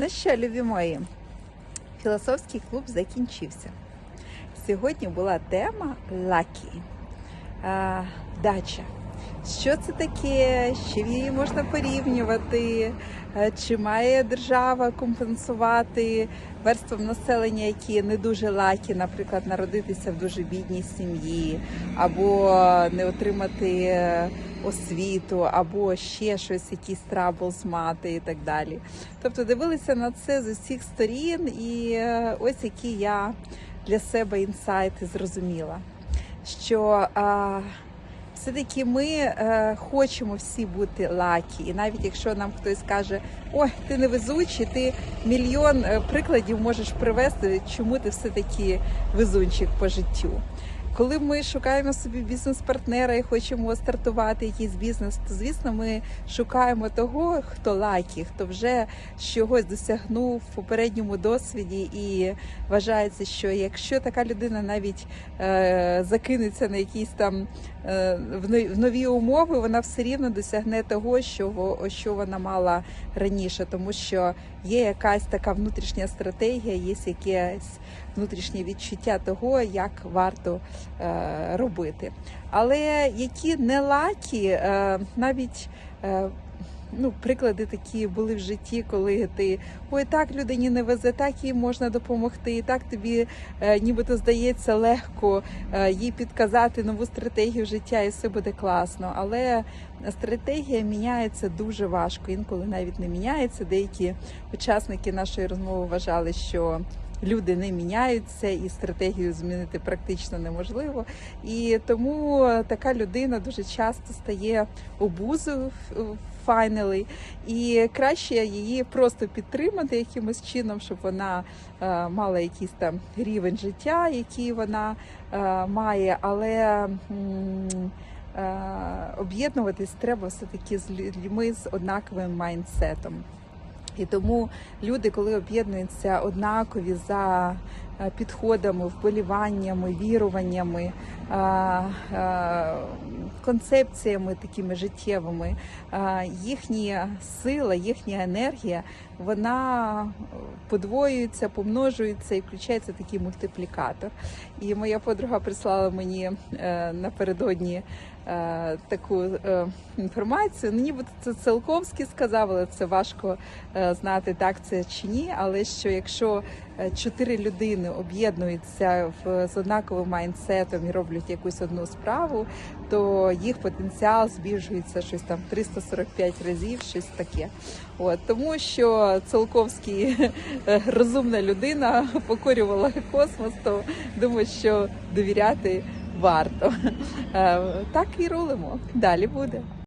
Ну що, любі мої, філософський клуб закінчився. Сьогодні була тема Лакі. А, дача. Що це таке? З чим її можна порівнювати? Е, Чи має держава компенсувати верствам населення, які не дуже лакі, наприклад, народитися в дуже бідній сім'ї, або не отримати освіту, або ще щось, якийсь траблс мати і так далі. Тобто дивилися на це з усіх сторін, і е, ось які я для себе інсайти зрозуміла, що все-таки ми е, хочемо всі бути лакі, і навіть якщо нам хтось каже, ой, ти невезучий, ти мільйон е, прикладів можеш привести, чому ти все-таки везунчик по життю. Коли ми шукаємо собі бізнес-партнера і хочемо стартувати якийсь бізнес, то звісно ми шукаємо того, хто лакі, хто вже чогось досягнув в попередньому досвіді, і вважається, що якщо така людина навіть е, закинеться на якісь там е, в нові умови, вона все рівно досягне того, що, що вона мала раніше, тому що є якась така внутрішня стратегія, є якесь внутрішнє відчуття того, як варто робити. Але які не лакі, е, навіть е, ну, приклади такі були в житті, коли ти ой, так людині не везе, так їй можна допомогти, і так тобі е, нібито здається легко е, їй підказати нову стратегію життя, і все буде класно. Але стратегія міняється дуже важко. Інколи навіть не міняється. Деякі учасники нашої розмови вважали, що люди не міняються, і стратегію змінити практично неможливо. І тому така людина дуже часто стає обузою finally, і краще її просто підтримати якимось чином, щоб вона е, мала якийсь там рівень життя, який вона е, має, але е, об'єднуватись треба все таки з людьми з однаковим майндсетом. І тому люди, коли об'єднуються однакові за е, підходами, вболіваннями, віруваннями, е, е, концепціями такими життєвими, їхня сила, їхня енергія, вона подвоюється, помножується і включається такий мультиплікатор. І моя подруга прислала мені напередодні е, таку е, інформацію. Ну, ніби це Целковський сказав, але це важко е, знати, так це чи ні. Але що якщо е, чотири людини об'єднуються в з однаковим майндсетом і роблять якусь одну справу, то їх потенціал збільшується щось там 345 разів, щось таке. От тому, що Целковський е, розумна людина покорювала космос, то думаю, що довіряти варто. Е, Так і рулимо. Далі буде.